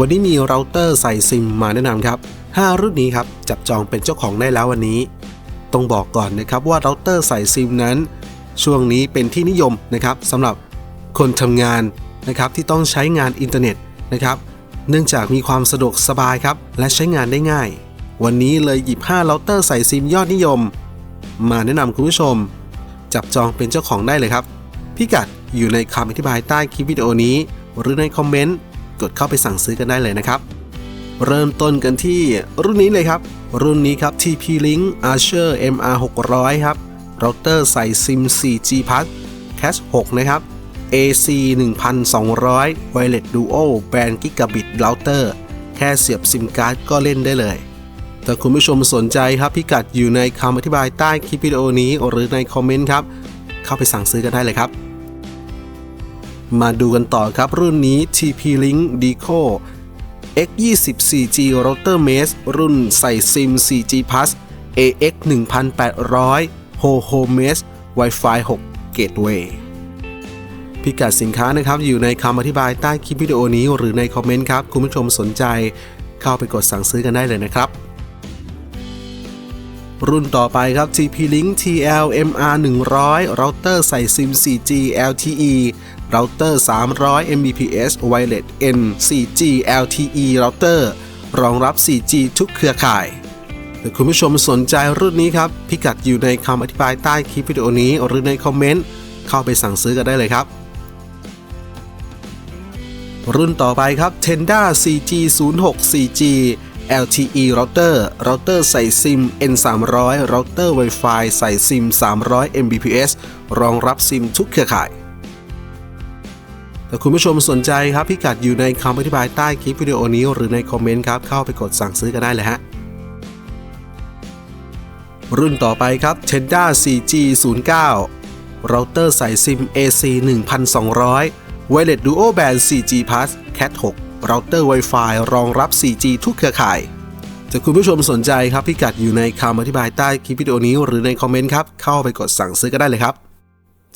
วันนี้มีเราเตอร์ใส่ซิมมาแนะนำครับ 5 รุ่นนี้ครับจับจองเป็นเจ้าของได้แล้ววันนี้ ต้องบอกก่อนนะครับว่าเราเตอร์ใส่ซิมนั้น ช่วงนี้เป็นที่นิยมนะครับสำหรับคนทำงานนะครับที่ต้องใช้งานอินเทอร์เน็ตนะครับเนื่องจากมีความสะดวกสบายครับและใช้งานได้ง่าย วันนี้เลยหยิบ5เราเตอร์ใส่ซิมยอดนิยม มาแนะนำคุณผู้ชม จับจองเป็นเจ้าของได้เลยครับ พิกัดอยู่ในคำอธิบายใต้คลิปวิดีโอนี้ หรือในคอมเมนต์ ดเข้าไปสั่งซื้อกันได้เลยนะครับ เริ่มต้นกันที่รุ่นนี้เลยครับ รุ่นนี้ครับ TP-Link Archer MR 600ครับเราเตอร์ใส่ซิม 4G Plus Cache 6นะครับ AC 1200 Wireless Duo Band Gigabit Router แค่เสียบซิมการ์ดก็เล่นได้เลย ถ้าคุณผู้ชมสนใจครับพิกัดอยู่ในคำอธิบายใต้คลิปวิดีโอนี้หรือในคอมเมนต์ครับ เข้าไปสั่งซื้อกันได้เลยครับ มาดูกันต่อครับรุ่นนี้ TP-Link Deco X20 4G Router Mesh รุ่นใส่ซิม 4G Plus AX 1800 Ho Ho Mesh Wi-Fi 6 Gateway พิกัดสินค้านะครับ อยู่ในคำอธิบายใต้คลิปวิดีโอนี้หรือในคอมเมนต์ครับ คุณผู้ชมสนใจเข้าไปกดสั่งซื้อกันได้เลยนะครับ รุ่นต่อไปครับ TP-Link TL MR 100เราเตอร์ใส่ซิม 4G LTE เราเตอร์ 300 Mbps Wireless N 4G LTE เราเตอร์รองรับ 4G ทุกเครือข่ายถ้าคุณผู้ชมสนใจรุ่นนี้ครับ พิกัดอยู่ในคำอธิบายใต้คลิปวิดีโอนี้ หรือในคอมเมนต์ เข้าไปสั่งซื้อกันได้เลยครับรุ่นต่อไปครับ Tenda 4G 06 4G LTE router เราเตอร์ใส่ซิม N300 เราเตอร์ Wi-Fi ใส่ซิม 300 Mbps รองรับซิมทุกเครือข่ายถ้าคุณผู้ชมสนใจครับพิกัดอยู่ในคำอธิบายใต้คลิปวิดีโอนี้หรือในคอมเมนต์ครับ เข้าไปกดสั่งซื้อกันได้เลยฮะ รุ่นต่อไปครับ Tenda 4G 09เราเตอร์ใส่ซิม AC 1200 Wireless Duo Band 4G Plus Cat 6 เราเตอร์ Wi-Fi รองรับ 4G ทุกเครือข่ายถ้าคุณผู้ชมสนใจครับพิกัดอยู่ในคำอธิบายใต้คลิปวิดีโอนี้หรือในคอมเมนต์ครับเข้าไปกดสั่งซื้อก็ได้เลยครับ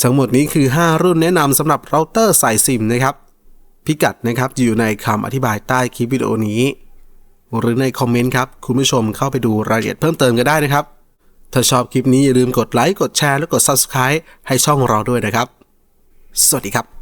ทั้งหมดนี้คือ 5 รุ่นแนะนำสำหรับเราเตอร์สายซิมนะครับพิกัดนะครับอยู่ในคำอธิบายใต้คลิปวิดีโอนี้ หรือในคอมเมนต์ครับคุณผู้ชมเข้าไปดูรายละเอียดเพิ่มเติมกันได้นะครับ ถ้าชอบคลิปนี้อย่าลืมกดไลค์กดแชร์และกด Subscribe ให้ช่องเราด้วยนะครับ สวัสดีครับ